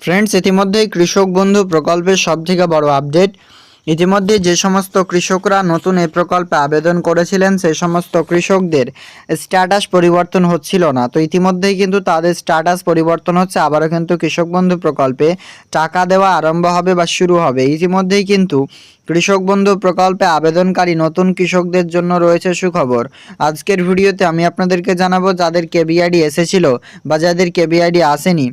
Friends ইতিমধ্যেই কৃষক বন্ধু প্রকল্পের সবথেকে বড় আপডেট। ইতিমধ্যে যে সমস্ত কৃষকরা নতুন এই প্রকল্পে আবেদন করেছিলেন সেই সমস্ত কৃষকদের স্ট্যাটাস পরিবর্তন হচ্ছিল না। তো ইতিমধ্যেই কিন্তু তাদের স্ট্যাটাস পরিবর্তন হচ্ছে, আবারও কিন্তু কৃষক বন্ধু প্রকল্পে টাকা দেওয়া আরম্ভ হবে বা শুরু হবে। ইতিমধ্যেই কিন্তু কৃষক বন্ধু প্রকল্পে আবেদনকারী নতুন কৃষকদের জন্য রয়েছে সুখবর। আজকের ভিডিওতে আমি আপনাদেরকে জানাব যাদের কেবিআইডি এসেছিল বা যাদের কেবিআইডি আসেনি।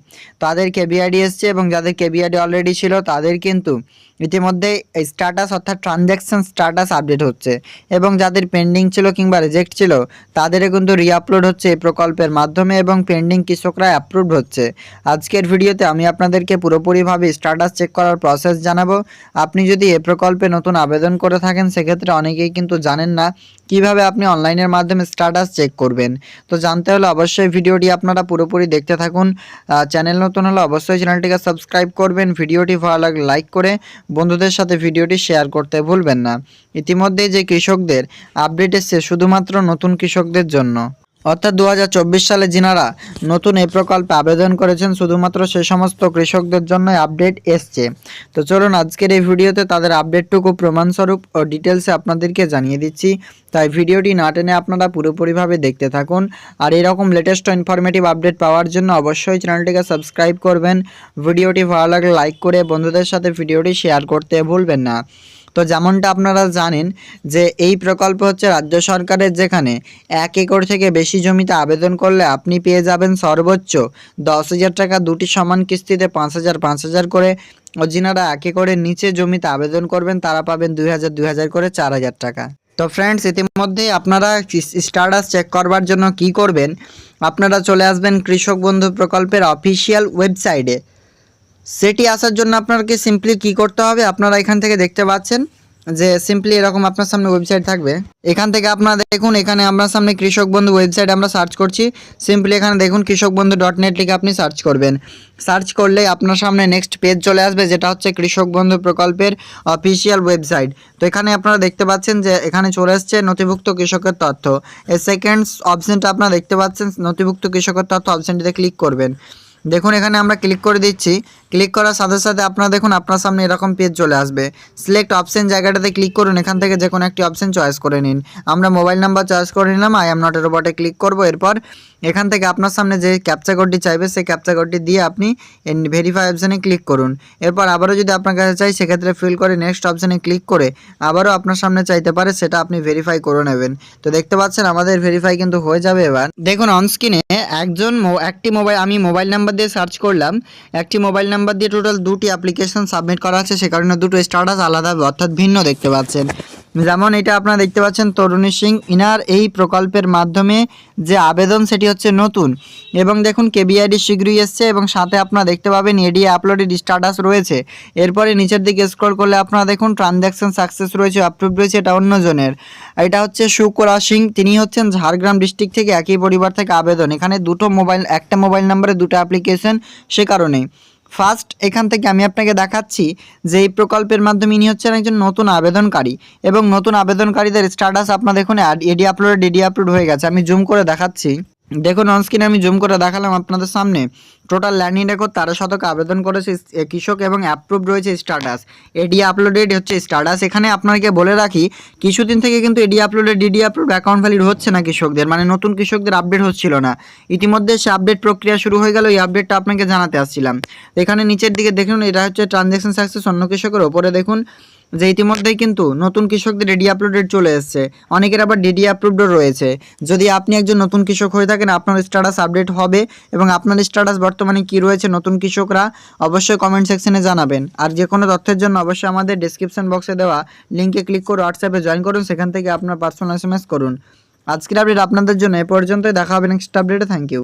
তাদের কেবিআইডি এসছে এবং যাদের কেবিআইডি অলরেডি ছিল, তাদের কিন্তু ইতিমধ্যে স্ট্যাটাস অর্থাৎ ট্রানজ্যাকশন স্ট্যাটাস আপডেট হচ্ছে এবং যাদের পেন্ডিং ছিল কিংবা রিজেক্ট ছিল, তাদেরও কিন্তু রিআপলোড হচ্ছে এই প্রকল্পের মাধ্যমে এবং পেন্ডিং কৃষকরা অ্যাপ্রুভড হচ্ছে। আজকের ভিডিওতে আমি আপনাদেরকে পুরোপুরিভাবে স্ট্যাটাস চেক করার প্রসেস জানাব। আপনি যদি এ প্রকল্পে নতুন আবেদন করে থাকেন, সেক্ষেত্রে অনেকেই কিন্তু জানেন না কীভাবে আপনি অনলাইনের মাধ্যমে স্ট্যাটাস চেক করবেন। তো জানতে হলে অবশ্যই ভিডিওটি আপনারা পুরোপুরি দেখতে থাকুন। চ্যানেল নতুন হলে অবশ্যই চ্যানেলটিকে সাবস্ক্রাইব করবেন, ভিডিওটি ভালো লাগলে লাইক করে বন্ধুদের সাথে ভিডিওটি শেয়ার করতে ভুলবেন না। ইতিমধ্যে যে কৃষকদের আপডেট এসছে, শুধুমাত্র নতুন কৃষকদের জন্য। অর্থাৎ দু হাজার চব্বিশ সালে যিনারা নতুন এই প্রকল্পে আবেদন করেছেন, শুধুমাত্র সে সমস্ত কৃষকদের জন্য আপডেট এসছে। তো চলুন আজকের এই ভিডিওতে তাদের আপডেটটুকু প্রমাণস্বরূপ ও ডিটেলসে আপনাদেরকে জানিয়ে দিচ্ছি। তাই ভিডিওটি না টেনে আপনারা পুরোপুরিভাবে দেখতে থাকুন। আর এরকম লেটেস্ট ইনফরমেটিভ আপডেট পাওয়ার জন্য অবশ্যই চ্যানেলটিকে সাবস্ক্রাইব করবেন। ভিডিওটি ভালো লাগলে লাইক করে বন্ধুদের সাথে ভিডিওটি শেয়ার করতে ভুলবেন না। তো যেমনটা আপনারা জানেন যে এই প্রকল্প হচ্ছে রাজ্য সরকারের যেখানে এক একর থেকে বেশি জমিতে আবেদন করলে আপনি পেয়ে যাবেন সর্বোচ্চ দশ হাজার টাকা, দুটি সমান কিস্তিতে পাঁচ হাজার পাঁচ হাজার করে। ও যিনারা এক একরের নিচে জমিতে আবেদন করবেন, তারা পাবেন দুই হাজার দুই হাজার করে চার হাজার টাকা। তো ফ্রেন্ডস ইতিমধ্যে আপনারা স্টাটাস চেক করবার জন্য কি করবেন? আপনারা চলে আসবেন কৃষক বন্ধু প্রকল্পের অফিসিয়াল ওয়েবসাইটে সেটি আসার জন্য আপনাকে সিম্পলি কি করতে হবে? আপনারা এখান থেকে দেখতে পাচ্ছেন যে সিম্পলি এরকম আপনার সামনে ওয়েবসাইট থাকবে। এখান থেকে আপনারা দেখুন, এখানে আপনার সামনে কৃষক বন্ধু ওয়েবসাইট আমরা সার্চ করছি। সিম্পলি এখানে দেখুন, কৃষক বন্ধু ডট নেট লিখে আপনি সার্চ করবেন। সার্চ করলে আপনার সামনে নেক্সট পেজ চলে আসবে, যেটা হচ্ছে কৃষক বন্ধু প্রকল্পের অফিসিয়াল ওয়েবসাইট তো এখানে আপনারা দেখতে পাচ্ছেন যে এখানে চলে এসছে নথিভুক্ত কৃষকের তথ্য। এই সেকেন্ড অপশনটা আপনারা দেখতে পাচ্ছেন, নথিভুক্ত কৃষকের তথ্য অপশনটিতে ক্লিক করবেন। দেখুন, এখানে আমরা ক্লিক করে দিচ্ছি। ক্লিক করার সাথে সাথে আপনারা দেখুন, আপনার সামনে এরকম পেজ চলে আসবে। সিলেক্ট অপশন জায়গাটাতে ক্লিক করুন, এখান থেকে যে কোনো একটি অপশন চয়েস করে নিন। আমরা মোবাইল নাম্বার চয়েস করে নিলাম আই এম নট এর রোবটে ক্লিক করব। এরপর এখান থেকে আপনার সামনে যে ক্যাপচা কোডটি চাইবে, সেই ক্যাপচা কোডটি দিয়ে আপনি ভেরিফাই অপশানে ক্লিক করুন। এরপর আবারও যদি আপনার কাছে চাই, সেক্ষেত্রে ফিল করে নেক্সট অপশানে ক্লিক করে আবারও আপনার সামনে চাইতে পারে, সেটা আপনি ভেরিফাই করে নেবেন। তো দেখতে পাচ্ছেন, আমাদের ভেরিফাই কিন্তু হয়ে যাবে এবার। দেখুন অনস্ক্রিনে একজন একটি মোবাইল আমি মোবাইল নাম্বার দিয়ে সার্চ করলাম, একটি মোবাইল নাম্বার দিয়ে টোটাল দুটি অ্যাপ্লিকেশন সাবমিট করা আছে, সে কারণে দুটো স্ট্যাটাস আলাদা, অর্থাৎ ভিন্ন দেখতে পাচ্ছেন। যেমন এটা আপনারা দেখতে পাচ্ছেন, তরুণী সিং ইনার এই প্রকল্পের মাধ্যমে যে আবেদন সেটি হচ্ছে নতুন। এবং দেখুন কেবিআইডি শীঘ্রই এসছে এবং সাথে আপনারা দেখতে পাবেন এডি আপলোডেড স্ট্যাটাস রয়েছে। এরপরে নিচের দিকে স্ক্রল করলে আপনারা দেখুন ট্রানজ্যাকশন সাকসেস রয়েছে অ্যাপ্রুভ রয়েছে, এটা অন্যজনের। এটা হচ্ছে সুকরা সিং, তিনি হচ্ছেন ঝাড়গ্রাম ডিস্ট্রিক্ট থেকে একই পরিবার থেকে আবেদন। এখানে দুটো মোবাইল একটা মোবাইল নাম্বারে দুটো অ্যাপ্লিকেশন সে কারণেই। ফার্স্ট এখান থেকে আমি আপনাকে দেখাচ্ছি যে এই প্রকল্পের মাধ্যমে ইনি হচ্ছেন একজন নতুন আবেদনকারী এবং নতুন আবেদনকারীদের স্ট্যাটাস আপনার দেখুন এডি আপলোড এডি আপলোড হয়ে গেছে। আমি জুম করে দেখাচ্ছি। দেখুন অনস্ক্রিনে আমি জুম করে দেখালাম আপনাদের সামনে। টোটাল ল্যান্ডিং রেকর্ড তেরো শতক আবেদন করেছে কৃষক এবং অ্যাপ্রুভ রয়েছে স্ট্যাটাস এডি আপলোডেড হচ্ছে স্ট্যাটাস এখানে আপনাকে বলে রাখি, কিছুদিন থেকে কিন্তু AD uploaded DD upload account valid হচ্ছে না কৃষকদের। মানে নতুন কৃষকদের আপডেট হচ্ছিল না। ইতিমধ্যে সে আপডেট প্রক্রিয়া শুরু হয়ে গেল, এই আপডেটটা আপনাকে জানাতে আসছিলাম। এখানে নিচের দিকে দেখুন, এটা হচ্ছে ট্রানজ্যাকশন সাকসেস অন্য কৃষকের ওপরে দেখুন। যে ইতিমধ্যেই কিন্তু নতুন কৃষকদের ডেডি আপলোডেড চলে এসছে। অনেকের আবার ডিডি আপলোডও রয়েছে। যদি আপনি একজন নতুন কৃষক হয়ে থাকেন, আপনার স্ট্যাটাস আপডেট হবে এবং আপনার স্ট্যাটাস বর্তমানে কি রয়েছে নতুন কৃষকরা, অবশ্যই কমেন্ট সেকশনে জানাবেন। আর যে কোনো তথ্যের জন্য অবশ্যই আমাদের ডিসক্রিপশন বক্সে দেওয়া লিঙ্কে ক্লিক করে হোয়াটসঅ্যাপে জয়েন করুন, সেখান থেকে আপনার পার্সোনাল এস করুন। আজকের আপডেট আপনাদের জন্য এ পর্যন্তই। দেখা হবে নেক্সট আপডেটে থ্যাংক ইউ